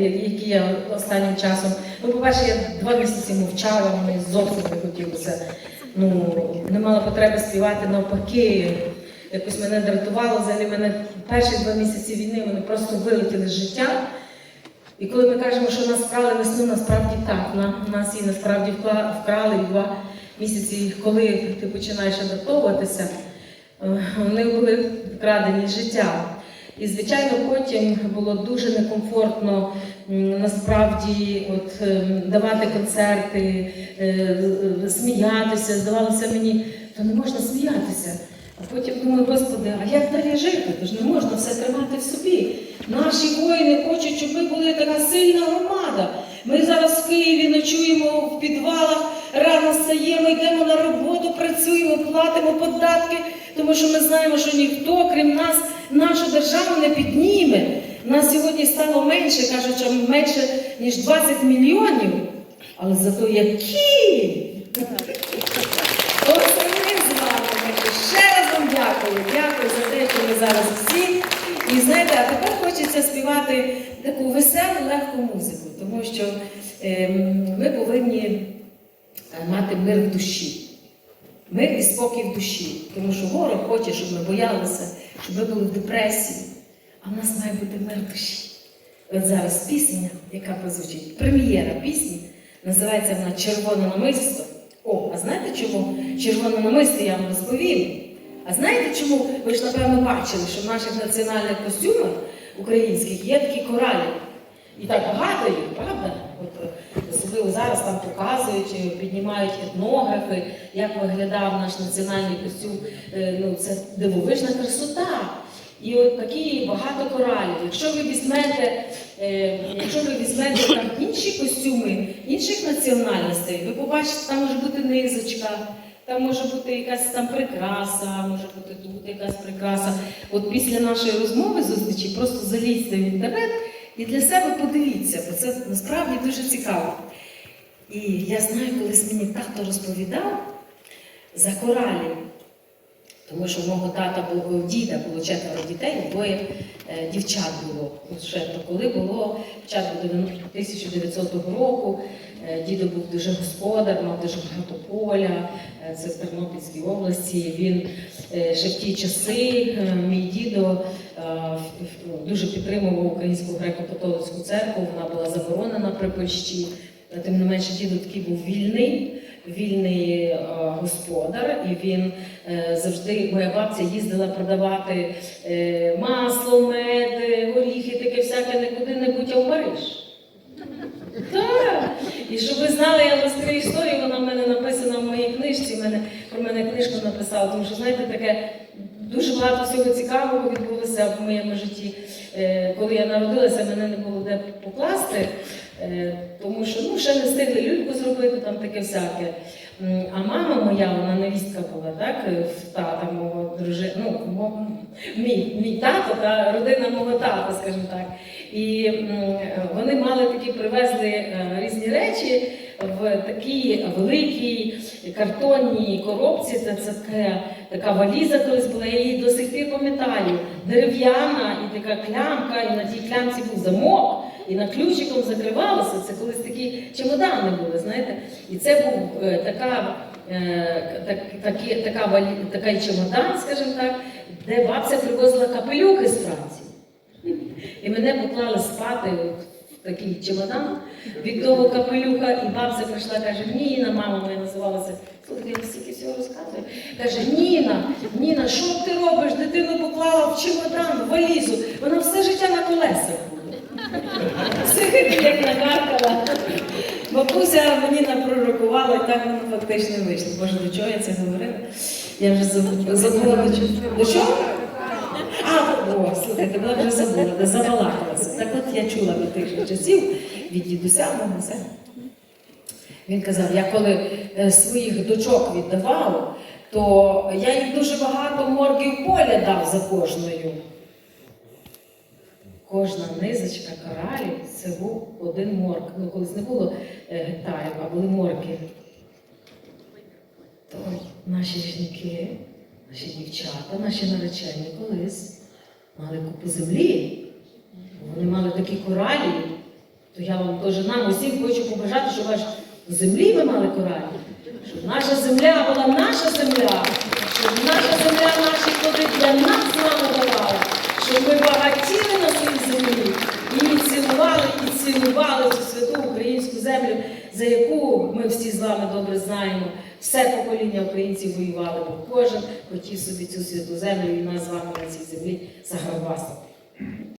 які я останнім часом. Ну, по-перше, я два місяці мовчала, мені зовсім не хотілося. Ну, не мала потреби співати навпаки. Якось мене дратувало, взагалі мене перші два місяці війни вони просто вилетіли з життя. І коли ми кажемо, що нас вкрали весну, насправді так. На, нас її насправді вкрали і два місяці, коли ти починаєш адаптовуватися, е, вони були вкрадені з життя. І, звичайно, потім було дуже некомфортно насправді от, ем, давати концерти, е, е, сміятися. Здавалося мені, то не можна сміятися. А потім думаю, Господи, а як далі жити? Тож не можна все тримати в собі. Наші воїни хочуть, щоб ми були така сильна працюємо, платимо податки, тому що ми знаємо, що ніхто, крім нас, нашу державу не підніме. Нас сьогодні стало менше, кажуть, менше ніж 20 мільйонів. Але зато які! Ось ми з вами. Ще раз вам дякую. Дякую за те, що ви зараз всі. І знаєте, а тепер хочеться співати таку веселу, легку музику, тому що ем, ми повинні е, мати мир в душі. Мир і спокій в душі. Тому що ворог хоче, щоб ми боялися, щоб ми були в депресії. А в нас має бути мир в душі. От зараз пісня, яка прозвучить, прем'єра пісні, називається вона Червоне намисто. О, а знаєте чому червоне намисто я вам розповім? А знаєте чому? Ви ж напевно бачили, що в наших національних костюмах українських є такі коралі. І так багато їх, правда? От, е, особливо зараз там показують, е, піднімають етнографи, як виглядав наш національний костюм. Е, Ну, це дивовижна красота. І от такі багато коралів. Якщо ви візьмете, якщо ви візьмете там інші костюми інших національностей, ви побачите, там може бути низочка, там може бути якась там прикраса, може бути тут якась прикраса. От після нашої розмови зустрічі просто залізьте в інтернет і для себе подивіться, бо це насправді дуже цікаво. І я знаю, колись мені тато розповідав за коралі. Тому що в мого тата було діда було четверо дітей, двоє е, дівчат було. Ще то коли було початку 1900 року, е, дідо був дуже господар, мав дуже багато поля, е, це в Тернопільській області. Він ще в ті часи, мій дідо в- дуже підтримував українську греко-католицьку церкву, вона була заборонена при Польщі. Тим не менше, дідо такий був вільний, вільний е, господар, і він е, завжди, моя бабця їздила продавати е, масло, мед, горіхи, таке всяке не куди-небудь, а в Париж. Так. І щоб ви знали, я розкрию історію, вона в мене написана в моїй книжці, мене, про мене книжку написала, тому що, знаєте, таке дуже багато всього цікавого відбулося в моєму житті. Коли я народилася, мене не було де покласти, тому що ну, ще не встигли люльку зробити, там таке всяке. А мама моя, вона невістка була, так, е, в тата мого дружини, ну, мій, мій тато та родина мого тата, скажімо так. І вони мали такі, привезли е, різні речі в такій великій картонній коробці. Це, це таке, така валіза колись була, я її до сих пір пам'ятаю. Дерев'яна і така клямка, і на тій клямці був замок. І на ключиком закривалося, це колись такі чемодани були, знаєте. І це був е, така, е, так, такі, така, валі, такий чемодан, скажімо так, де бабця привозила капелюхи з Франції. І мене поклали спати в такий чемодан від того капелюха, і бабця прийшла, каже, Ніна, мама моя називалася. Слухайте, я стільки всього розказую. Каже, Ніна, Ніна, що ти робиш? Дитину поклала в чемодан, в валізу. Вона все життя на колесах буде. Як накаркала. Бабуся мені напророкувала, і так воно фактично вийшло. Боже, до чого я це говорила? Я вже забула, до чого. До? А, о, слухайте, вона вже забула, де забалакалася. Так от я чула від тих часів, від дідуся все. Він казав, я коли е, своїх дочок віддавав, то я їм дуже багато моргів поля дав за кожною. Кожна низочка коралів це був один морг. Ну, колись не було е, гектарів, а були морги. То наші жінки, наші дівчата, наші наречені колись мали купу землі. Вони мали такі коралі, то я вам теж нам усім хочу побажати, щоб аж в землі ви мали коралі, щоб наша земля була наша земля, щоб наша земля наші плоди для нас з вами давала, щоб ми багатіли на своїй землі і її цінували, і цінували цю святу українську землю, за яку ми всі з вами добре знаємо. Все покоління українців воювали, бо кожен хотів собі цю святу землю і нас з вами на цій землі заграбастати.